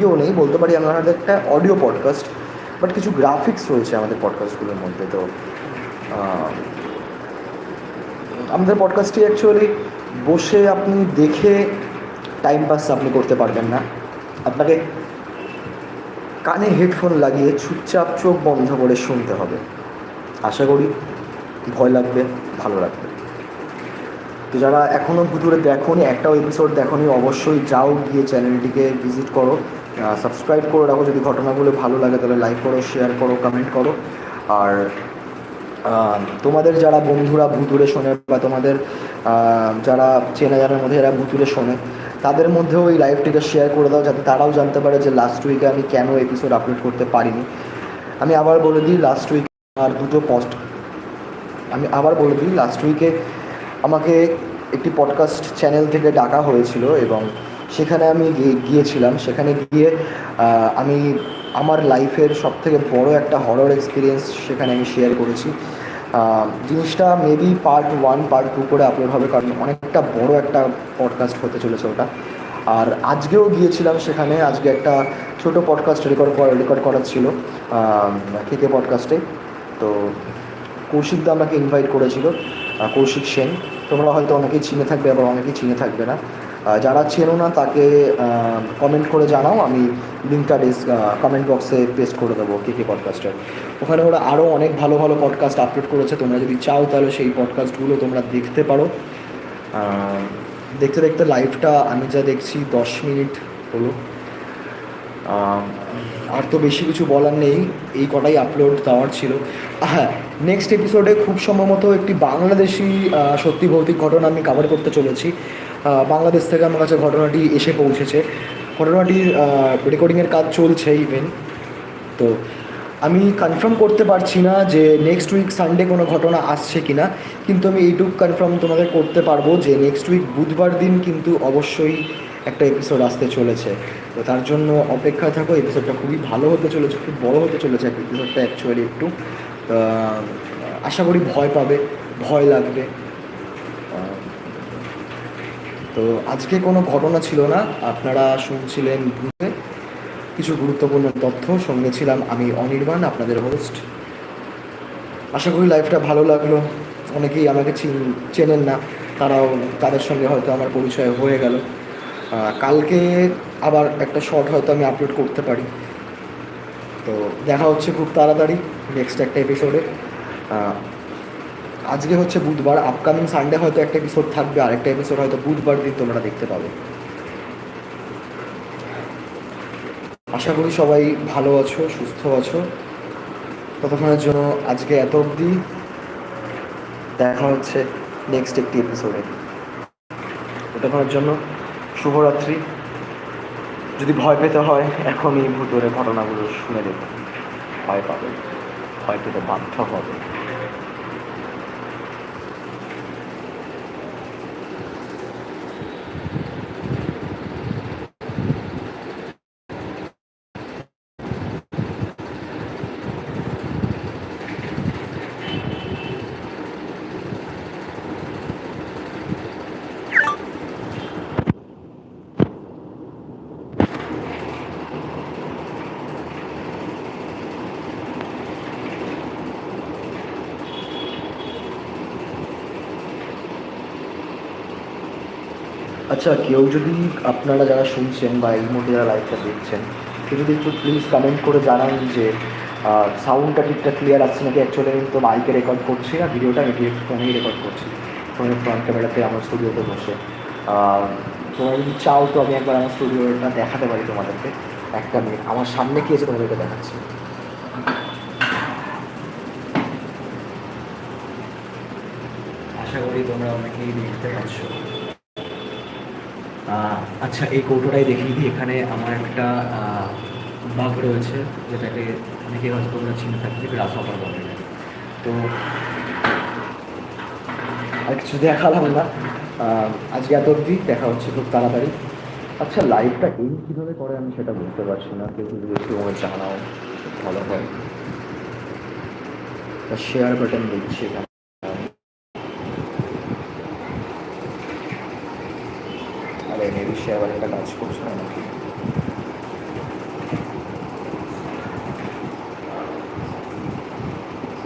Video নেই, বলতে পারি আমাদের একটা অডিও পডকাস্ট বাট কিছু গ্রাফিক্স রয়েছে আমাদের পডকাস্টগুলোর মধ্যে, তো আমাদের পডকাস্টটি অ্যাকচুয়ালি বসে আপনি দেখে টাইম পাস আপনি করতে পারবেন না। আপনাকে কানে হেডফোন লাগিয়ে চুপচাপ চোখ বন্ধ করে শুনতে হবে। আশা করি ভয় লাগবে, ভালো লাগবে। তো যারা এখনও ভুতুরে দেখোনি, একটাও এপিসোড দেখোনি, অবশ্যই যাও গিয়ে চ্যানেলটিকে ভিজিট করো। সাবস্ক্রাইব করে রাখো, যদি ঘটনাগুলো ভালো লাগে তাহলে লাইক করো শেয়ার করো কমেন্ট করো। আর তোমাদের যারা বন্ধুরা ভুতুরে শোনে বা তোমাদের যারা চেনা জানার মধ্যে যারা ভুতুরে শোনে, তাদের মধ্যেও এই লাইভটিকে শেয়ার করে দাও, যাতে তারাও জানতে পারে যে লাস্ট উইকে আমি কেন এপিসোড আপলোড করতে পারিনি। আমি আবার বলে দিই লাস্ট উইক আর দুটো পোস্ট আমি আবার বলে দিই লাস্ট উইকে আমাকে একটি পডকাস্ট চ্যানেল থেকে ডাকা হয়েছিল এবং সেখানে আমি গিয়ে- গিয়েছিলাম। সেখানে গিয়ে আমি আমার লাইফের সব থেকে বড় একটা হরর এক্সপিরিয়েন্স সেখানে আমি শেয়ার করেছি। জিনিসটা maybe part one part two করে আপলোড হবে কারণ অনেকটা বড় একটা পডকাস্ট হতে চলেছে ওটা। আর আজকেও গিয়েছিলাম সেখানে। আজকে একটা ছোট পডকাস্ট রেকর্ড করা রেকর্ড করার ছিল কে কে পডকাস্টে তো কৌশিক দা আমাকে ইনভাইট করেছিল। কৌশিক সেন তোমরা হয়তো অনেকেই চিনে থাকবে আবার অনেকেই চিনে থাকবে না। যারা চেনো না তাকে কমেন্ট করে জানাও। আমি লিঙ্কটা ডিস কমেন্ট বক্সে পেস্ট করে দেবো কে কে পডকাস্টের ওখানে ওরা আরও অনেক ভালো ভালো পডকাস্ট আপলোড করেছে। তোমরা যদি চাও তাহলে সেই পডকাস্টগুলো তোমরা দেখতে পারো। দেখতে দেখতে লাইভটা আমি যা দেখছি, দশ মিনিট হলো। আর তো বেশি কিছু বলার নেই। এই কটাই আপলোড দেওয়ার ছিল। হ্যাঁ নেক্সট এপিসোডে খুব সম্ভবত একটি বাংলাদেশি সত্যি ভৌতিক ঘটনা আমি কভার করতে চলেছি। বাংলাদেশ থেকে আমার কাছে ঘটনাটি এসে পৌঁছেছে। ঘটনাটির রেকর্ডিংয়ের কাজ চলছে ইভেন তো আমি কনফার্ম করতে পারছি না যে নেক্সট উইক সানডে কোনো ঘটনা আসছে কি না কিন্তু আমি এইটুকু কনফার্ম তোমাকে করতে পারব যে নেক্সট উইক বুধবার দিন কিন্তু অবশ্যই একটা এপিসোড আসতে চলেছে। তো তার জন্য অপেক্ষায় থাকো এপিসোডটা খুবই ভালো হতে চলেছে, খুব বড় হতে চলেছে এপিসোডটা অ্যাকচুয়ালি একটু। আশা করি ভয় পাবে, ভয় লাগবে। তো আজকে কোনো ঘটনা ছিল না। আপনারা শুনছিলেন বুঝে কিছু গুরুত্বপূর্ণ তথ্য সঙ্গে ছিলাম আমি অনির্বাণ, আপনাদের হোস্ট আশা করি লাইফটা ভালো লাগল। অনেকেই আমাকে চিন- চেনেন না। তারাও তাদের সঙ্গে হয়তো আমার পরিচয় হয়ে গেল। কালকে আবার একটা শর্ট হয়তো আমি আপলোড করতে পারি। তো দেখা হচ্ছে খুব তাড়াতাড়ি নেক্সট একটা এপিসোডে আজকে হচ্ছে বুধবার আপকামিং সানডে হয়তো একটা এপিসোড থাকবে, আরেকটা এপিসোড হয়তো বুধবার দিন তোমরা দেখতে পাবে। আশা করি সবাই ভালো আছো, সুস্থ আছো। ততক্ষণের জন্য আজকে এত অবধি। দেখা হচ্ছে নেক্সট একটি এপিসোডে ততক্ষণের জন্য শুভরাত্রি। যদি ভয় পেতে হয় এখন এই ভূতরে ঘটনাগুলো শুনে দেবেন ভয় পাবেন ভয় পেতে বাধ্য হবে। আচ্ছা কেউ যদি আপনারা যারা শুনছেন বা এই মুহূর্তে যারা লাইভটা দেখছেন, কেউ যদি একটু প্লিজ কমেন্ট করে জানান যে সাউন্ডটা ঠিকঠাক ক্লিয়ার আসছে নাকি? অ্যাকচুয়ালি আমি তো মাইকে রেকর্ড করছি আর ভিডিওটা আমি ডিরেক্ট ফোনেই রেকর্ড করছি। ফোনের ফ্রন্ট ক্যামেরাতে আমার স্টুডিওতে বসে। তোমরা যদি চাও তো আমি একবার আমার স্টুডিওটা দেখাতে পারি তোমাদেরকে। একটা মিনিট আমার সামনে কি আছে তোমাদেরকে দেখাচ্ছি? আশা করি তোমরা অনেকেই দেখতে পাচ্ছ। আচ্ছা এই কৌটোটাই দেখিয়ে দিই এখানে আমার একটা বাঘ রয়েছে, যেটাকে অনেকে হয়তো তোমরা চিনে থাকবে গ্রাস হপার বলে। তো আর কিছু দেখালাম না। আজকে এত অবধি দেখা হচ্ছে খুব তাড়াতাড়ি। আচ্ছা লাইভটা এই কীভাবে করে আমি সেটা বুঝতে পারছি না। কেউ যদি একটু আমার জানাও, ভালো হয়। শেয়ার বাটন দিচ্ছি এখানে আরে মেবি শেয়ার বাটনটা কাজ করছে না নাকি